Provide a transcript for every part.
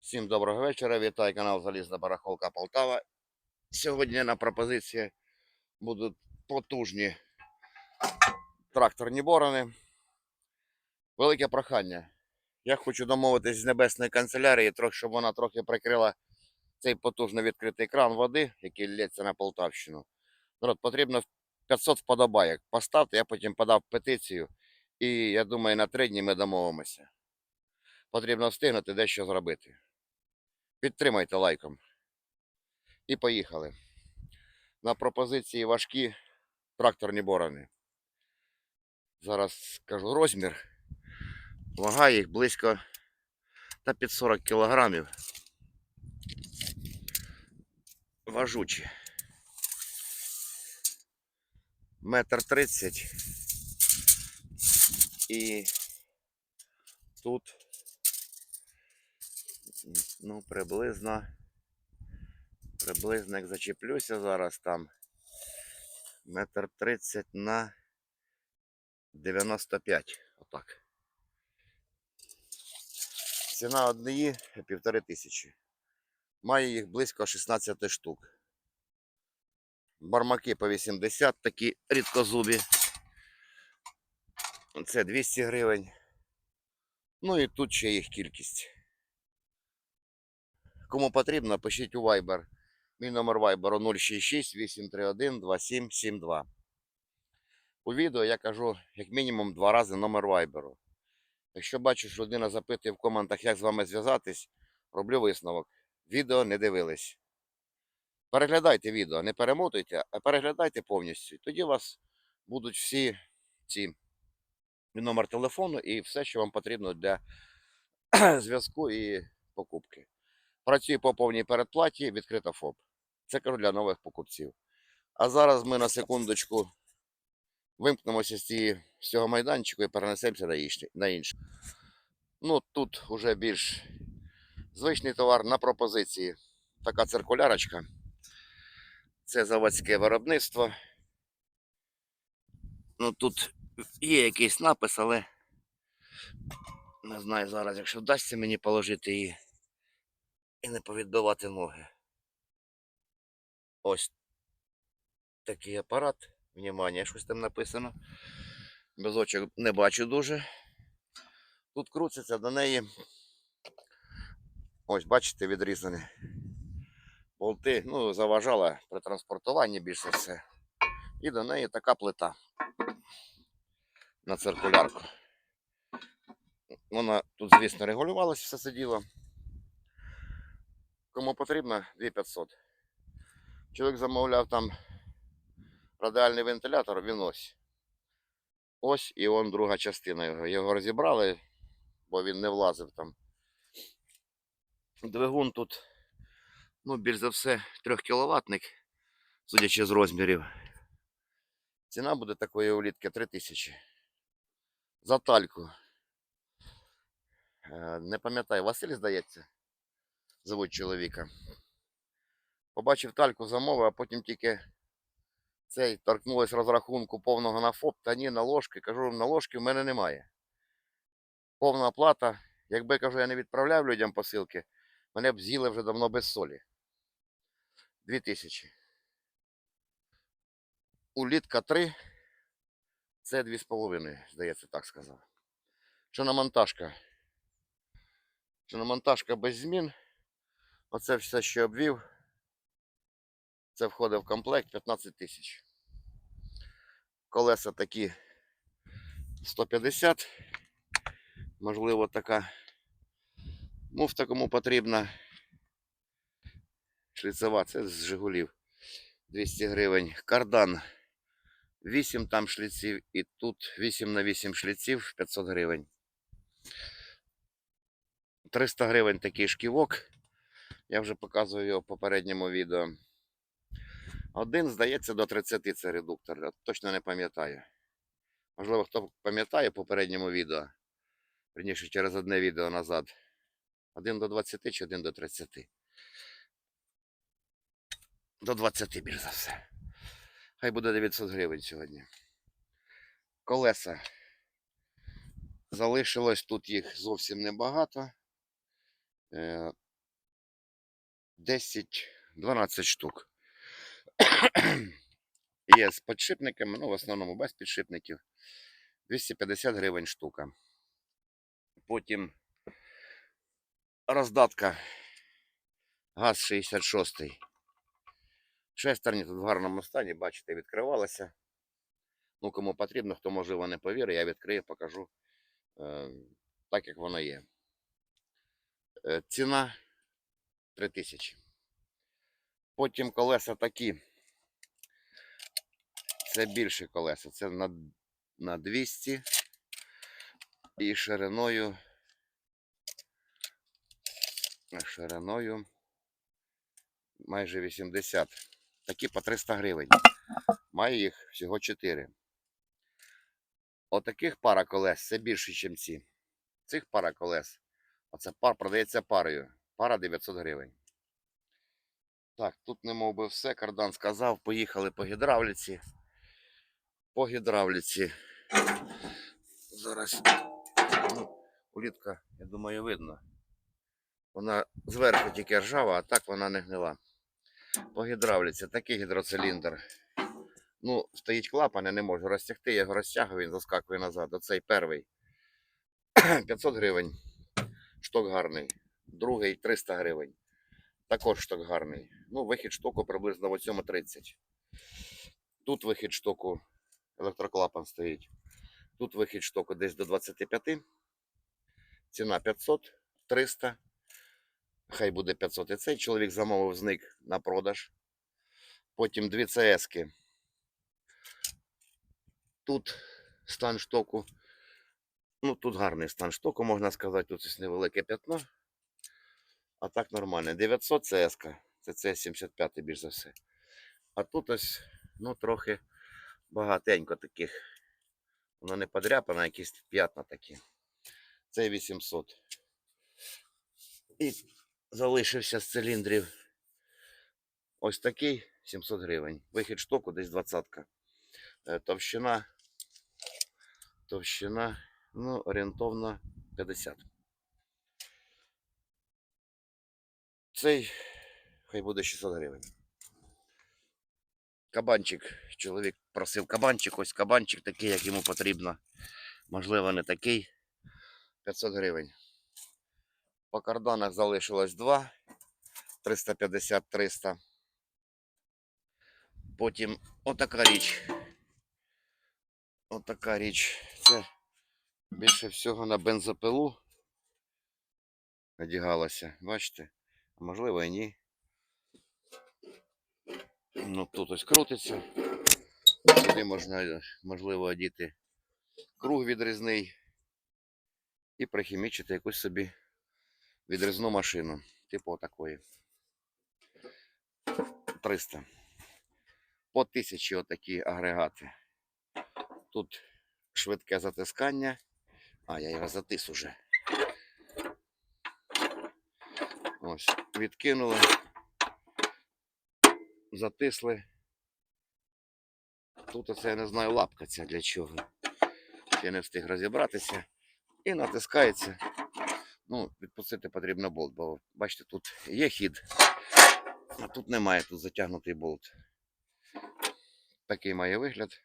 Всім доброго вечора. Вітаю канал Залізна Барахолка Полтава. Сьогодні на пропозиції будуть потужні тракторні борони. Велике прохання. Я хочу домовитись з небесної канцелярії, щоб вона трохи прикрила цей потужно відкритий кран води, який лється на Полтавщину. Народ, потрібно 500 вподобайок. Поставте, я потім подав петицію. І я думаю, на три дні ми домовимося. Потрібно встигнути дещо зробити. Підтримайте лайком. І поїхали. На пропозиції важкі тракторні борони. Зараз скажу розмір. Вага їх близько та під 40 кілограмів. Важучі. Метр тридцять. І тут ну, приблизно. Приблизно як зачеплюся зараз там. Метр тридцять на 95. Отак. Ціна однієї півтори тисячі. Маю їх близько 16 штук. Бармаки по 80 такі рідкозубі. Це 200 гривень. Ну і тут ще їх кількість. Кому потрібно, пишіть у Viber. Мій номер Viber 066 831 2772. У відео я кажу як мінімум два рази номер Viber. Якщо бачу, що людина запитує в коментах, як з вами зв'язатись, роблю висновок. Відео не дивились. Переглядайте відео, не перемотуйте, а переглядайте повністю. Тоді у вас будуть всі ці номер телефону і все, що вам потрібно для зв'язку і покупки. Працює по повній передплаті, відкрита ФОП. Це кажу для нових покупців. А зараз ми на секундочку вимкнемося з, цієї, з цього майданчику і перенесемося. На інший. Ну, тут вже більш звичний товар на пропозиції. Така циркулярочка. Це заводське виробництво. Ну тут є якийсь напис, але не знаю зараз, якщо вдасться мені положити її і не повідбивати ноги. Ось такий апарат. Внимание, щось там написано. Без очок не бачу дуже. Тут крутиться до неї. Ось, бачите, відрізані. Болти, ну, заважала при транспортуванні більше все. І до неї така плита на циркулярку. Вона тут, звісно, регулювалася все це діло. Кому потрібно 2500. Чоловік замовляв там радіальний вентилятор, він ось. Ось і он друга частина його. Його розібрали, бо він не влазив там. Двигун тут, ну, більш за все, 3 кіловатник, судячи з розмірів. Ціна буде такої улітки 3000. За тальку. Е, Не пам'ятаю, Василь, здається, звуть чоловіка. Побачив тальку замовив, а потім тільки цей торкнулось розрахунку повного на ФОП, та ні, на ложки. Кажу, на ложки в мене немає. Повна оплата. Якби кажу, я не відправляв людям посилки, мене б з'їли вже давно без солі. Дві тисячі. Улітка 3. Це 2,5, здається, так сказав. Шиномонтажка. Шиномонтажка без змін. Оце все, що обвів. Це входить в комплект 15 тисяч. Колеса такі 150. Можливо, така муфта кому потрібна. Шліцева, це з Жигулів. 200 гривень. Кардан 8 там шліців і тут 8 на 8 шліців 500 гривень. 300 гривень такий шківок. Я вже показував його в попередньому відео. Один, здається, до 30 це редуктор. Я точно не пам'ятаю. Можливо, хто пам'ятає в попередньому відео. Верніше, через одне відео назад. Один до 20 чи один до 30. До 20 більш за все. Хай буде 900 гривень сьогодні. Колеса. Залишилось тут їх зовсім небагато. Е, 10-12 штук. Є з підшипниками, ну в основному без підшипників. 250 гривень штука. Потім роздатка ГАЗ 66. Шестерні тут в гарному стані, бачите, відкривалася. Ну, кому потрібно, хто можливо не повірить, я відкрию, покажу е, так, як воно є. Е, ціна 3000. Потім колеса такі. Це більші колеса. Це на, на 200 і шириною. Шириною майже 80. Такі по 300 гривень. Маю їх всього 4. Отаких пара колес це більше, ніж ці. Цих пара колес. Оце пар продається парою. Пара 900 гривень. Так, тут не би все. Кардан сказав. Поїхали по гідравліці. По гідравліці. Зараз. Ну, улітка, я думаю, видно. Вона зверху тільки ржава, а так вона не гнила. По гідравліці такий гідроциліндр. Ну, стоїть клапан, я не можу розтягти, я його розтягую, він заскакує назад. Оцей перший. 500 гривень. Шток гарний. Другий 300 гривень. Також шток гарний. Ну, вихід штоку приблизно в цьому 30. Тут вихід штоку, електроклапан стоїть. Тут вихід штоку десь до 25. Ціна 500, 300. Хай буде 500. І цей чоловік замовив зник на продаж. Потім дві ЦСки. Тут стан штоку. Ну, тут гарний стан штоку, можна сказати, тут ось невелике п'ятно. А так нормально. 900 ЦСК. Це це 75 більш за все. А тут ось, ну, трохи багатенько таких. Воно не подряпано, а якісь п'ятна такі. Це 800. І залишився з циліндрів ось такий 700 гривень. Вихід штоку десь 20. Е, Товщина. Товщина, ну, орієнтовно 50. Цей хай буде 600 гривень. Кабанчик. Чоловік просив кабанчик, ось кабанчик такий, як йому потрібно. Можливо, не такий. 500 гривень. По карданах залишилось 2. 350-300. Потім отака річ. Отака річ. Це більше всього на бензопилу надягалося. Бачите? Можливо і ні. Ну тут ось крутиться. Сюди можна, можливо, одіти круг відрізний і прихімічити якусь собі відрізну машину. Типу отакої. 300. По тисячі отакі агрегати. Тут швидке затискання. А, я його затис уже. Ось, відкинули. Затисли. Тут оце я не знаю лапка ця для чого. Ще не встиг розібратися. І натискається. Ну, відпустити потрібно болт, бо бачите, тут є хід, а тут немає, тут затягнутий болт. Такий має вигляд.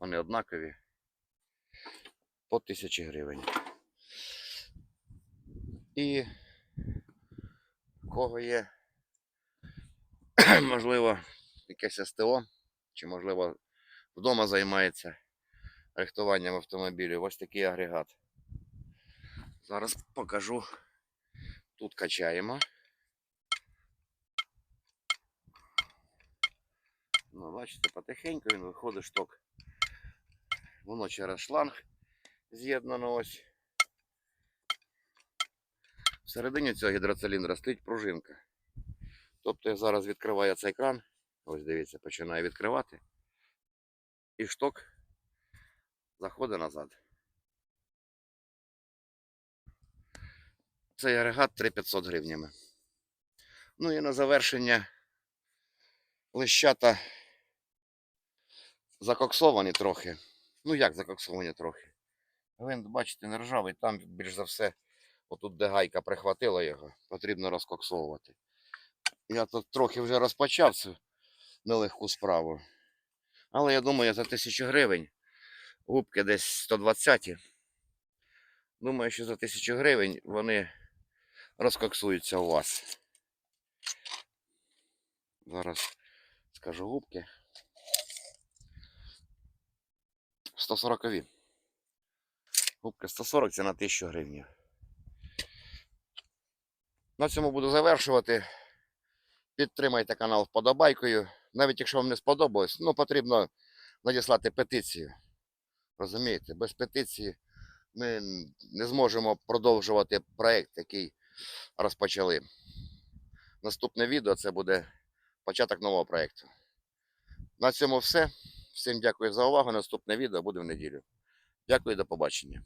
Вони однакові. По 1000 гривень. І кого є, можливо, якесь СТО, чи, можливо, вдома займається рихтуванням автомобілів. Ось такий агрегат. Зараз покажу. Тут качаємо. Ну, бачите, потихеньку він виходить шток. Воно через шланг з'єднано ось. Всередині цього гідроциліндра стоїть пружинка. Тобто я зараз відкриваю цей кран. Ось дивіться, починаю відкривати. І шток заходить назад. Цей агрегат 3500 гривнями. Ну і на завершення лищата закоксовані трохи. Ну як закоксовані трохи. Гвинт, бачите, не ржавий, там більш за все Отут, де гайка прихватила його, потрібно розкоксовувати. Я тут трохи вже розпочав цю нелегку справу. Але я думаю, за тисячу гривень губки десь 120. Думаю, що за тисячу гривень вони розкоксуються у вас. Зараз скажу губки. 140. Губки 140 це на 1000 гривень. На цьому буду завершувати. Підтримайте канал вподобайкою. Навіть якщо вам не сподобалось, ну потрібно надіслати петицію. Розумієте, без петиції ми не зможемо продовжувати проект, який розпочали. Наступне відео це буде початок нового проекту. На цьому все. Всім дякую за увагу. Наступне відео буде в неділю. Дякую, до побачення.